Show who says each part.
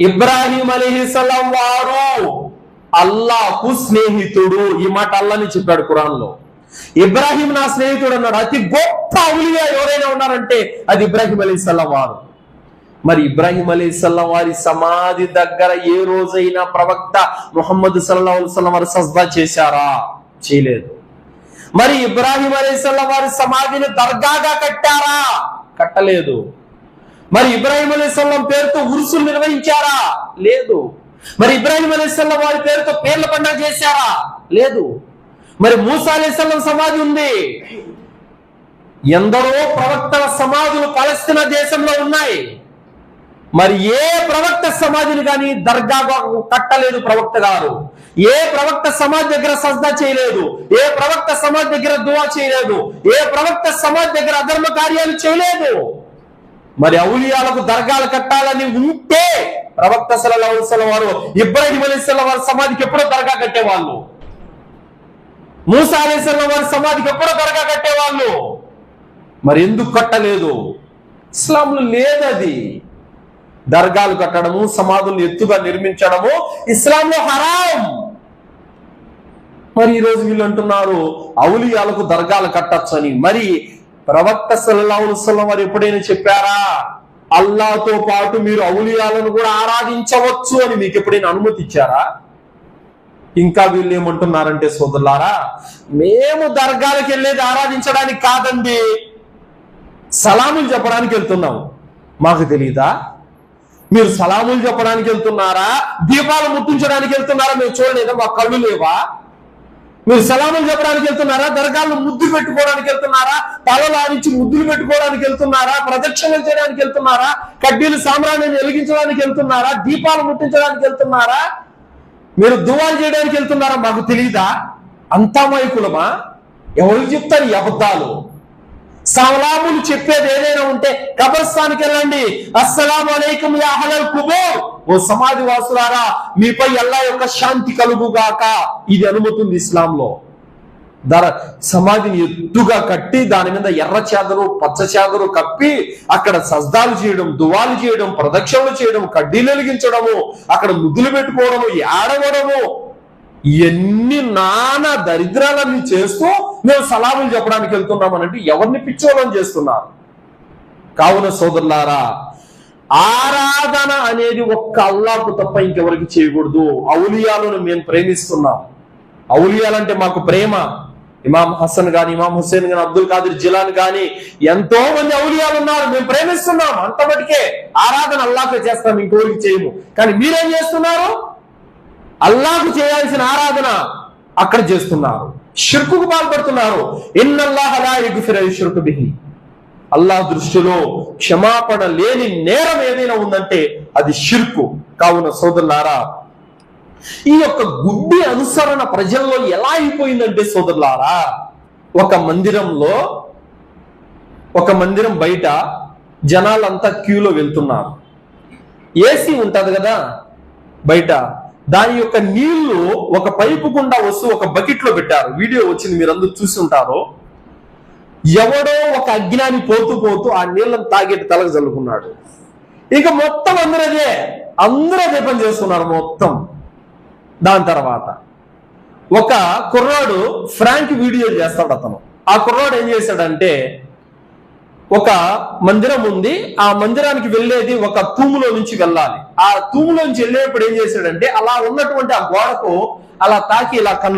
Speaker 1: ఇబ్రాహీం అలీహిసలం వారు అల్లాహు స్నేహితుడు ఈ మాట అల్లని చెప్పాడు ఖురాన్లో ఇబ్రాహీం నా స్నేహితుడు అన్నాడు. అతి గొప్ప అవులిగా ఎవరైనా ఉన్నారంటే అది ఇబ్రాహీం అలీసల్లం వారు. మరి ఇబ్రాహీం అలీసల్లం వారి సమాధి దగ్గర ఏ రోజైనా ప్రవక్త ముహమ్మద్ సల్లా అల్సల్లం వారు సజ్దా చేశారా? చేయలేదు. మరి ఇబ్రాహీం అలీసల్లం వారి సమాధిని దర్గాగా కట్టారా? కట్టలేదు. మరి ఇబ్రాహిం అలీస్లం పేరుతో ఉరుసులు నిర్వహించారా? లేదు. మరి ఇబ్రాహిం అలీస్లం వారి పేరుతో పేర్ల పండుగ చేశారా? లేదు. మరి మూసా అలీస్లం సమాధి ఉంది. ఎందరో ప్రవక్తల సమాధులు పలస్తీనా దేశంలో ఉన్నాయి. మరి ఏ ప్రవక్త సమాధిని కానీ దర్గా కట్టలేదు ప్రవక్త గారు. ఏ ప్రవక్త సమాధి దగ్గర సజ్దా చేయలేదు. ఏ ప్రవక్త సమాధి దగ్గర దువా చేయలేదు. ఏ ప్రవక్త సమాధి దగ్గర అధర్మ కార్యాలు చేయలేదు. మరి ఔలియాలకు దర్గాలు కట్టాలని ఉంటే ప్రవక్త సలహా వారు ఇబ్రాహిం అలీస్లం వారి సమాధికి ఎప్పుడో దర్గా కట్టేవాళ్ళు. మూసా వారి సమాధికి ఎప్పుడో దర్గా కట్టేవాళ్ళు. మరి ఎందుకు కట్టలేదు? ఇస్లాంలో లేదది. దర్గాలు కట్టడము సమాధులను ఎత్తుగా నిర్మించడము ఇస్లాంలో హరాం. మరి ఈరోజు వీళ్ళు అంటున్నారు ఔలియాలకు దర్గాలు కట్టచ్చని. మరి ప్రవక్త సల్లాహుస్లం వారు ఎప్పుడైనా చెప్పారా? అల్లాతో పాటు మీరు అవులియాలను కూడా ఆరాధించవచ్చు అని మీకు ఎప్పుడైనా అనుమతి ఇచ్చారా? ఇంకా వీళ్ళు ఏమంటున్నారంటే సోదరులారా మేము దర్గాలకు వెళ్ళేది ఆరాధించడానికి కాదండి. సలాములు చెప్పడానికి వెళ్తున్నాము. మాకు తెలీదా? మీరు సలాములు చెప్పడానికి వెళ్తున్నారా? దీపాలు ముట్టించడానికి వెళ్తున్నారా? మేము చూడలేదా? మా కళ్ళు లేవా? మీరు సలాములు చెప్పడానికి వెళ్తున్నారా? దర్గాలు ముద్దు పెట్టుకోవడానికి వెళ్తున్నారా? తలలు ముద్దులు పెట్టుకోవడానికి వెళ్తున్నారా? ప్రదక్షిణలు చేయడానికి వెళ్తున్నారా? కడ్డీలు సామ్రాణ్యం వెలిగించడానికి వెళ్తున్నారా? దీపాలు ముట్టించడానికి వెళ్తున్నారా? మీరు దువాలు చేయడానికి వెళ్తున్నారా? మాకు తెలియదా అంతా మైకులమా ఎవరికి చెప్తారు ఈ అబద్ధాలు? సలాములు చెప్పేది ఏదైనా ఉంటే కబర్స్థానికి వెళ్ళండి. అస్సలాము అలైకుం యా కుబో ఓ సమాధి వాసులారా మీపై అల్లా యొక్క శాంతి కలుగుగాక. ఇది అనుమతి ఉంది ఇస్లాంలో. ధర సమాధిని ఎత్తుగా కట్టి దాని మీద ఎర్ర చేదరు పచ్చ చేదరు కప్పి అక్కడ సజ్దాలు చేయడం దువాలు చేయడం ప్రదక్షిణలు చేయడం కడ్డీలు వెలిగించడము అక్కడ ముద్దులు పెట్టుకోవడము ఏడవడము. ఎన్ని నానా దరిద్రాలన్నీ చేస్తూ మేము సలాములు చెప్పడానికి వెళ్తున్నామనంటే ఎవరిని పిచ్చోళం చేస్తున్నారు? కావున సోదరులారా ఆరాధన అనేది ఒక్క అల్లాకు తప్ప ఇంకెవరికి చేయకూడదు. ఔలియాలను మేము ప్రేమిస్తున్నాం. ఔలియాలంటే మాకు ప్రేమ. ఇమాం హసన్ గాని ఇమాం హుసేన్ గాని అబ్దుల్ ఖాదిర్ జిలాన్ గాని ఎంతో మంది ఔలియాలు ఉన్నారు మేము ప్రేమిస్తున్నాం. అంత మటుకే ఆరాధన అల్లాకే చేస్తాం ఇంకోరికి చేయము. కానీ మీరేం చేస్తున్నారు? అల్లాకు చేయాల్సిన ఆరాధన అక్కడ చేస్తున్నారు. షిర్కుకు పాల్పడుతున్నారు. షిర్కు బిహి. అల్లాహ్ దృష్టిలో క్షమాపణ లేని నేరం ఏదైనా ఉందంటే అది షిర్కు. కావున సోదరులారా ఈ యొక్క గుడ్డి అనుసరణ ప్రజల్లో ఎలా అయిపోయిందంటే సోదరులారా ఒక మందిరంలో ఒక మందిరం బయట జనాలంతా క్యూలో వెళ్తున్నారు. ఏసీ ఉంటది కదా బయట. దాని యొక్క నీళ్ళు ఒక పైపు గుండా వస్తూ ఒక బకెట్లో పెట్టారు. వీడియో వచ్చింది మీరు అందరూ చూసి ఉంటారు. ఎవడో ఒక అజ్ఞాని పోతూ పోతూ ఆ నీళ్ళని తాగేటి తలకు చల్లుకున్నాడు ఇక మొత్తం అందరూ అదే. అందరూ అదే పని చేస్తున్నారు మొత్తం. దాని తర్వాత ఒక కుర్రాడు ఫ్రాంక్ వీడియో చేస్తాడు అతను. ఆ కుర్రాడు ఏం చేశాడంటే ఒక మందిరం ఉంది. ఆ మందిరానికి వెళ్ళేది ఒక తూములో నుంచి వెళ్ళాలి. ఆ తూములో నుంచి వెళ్ళేటప్పుడు ఏం చేశాడంటే అలా ఉన్నటువంటి ఆ గోడకు అలా తాకి ఇలా కళ్ళు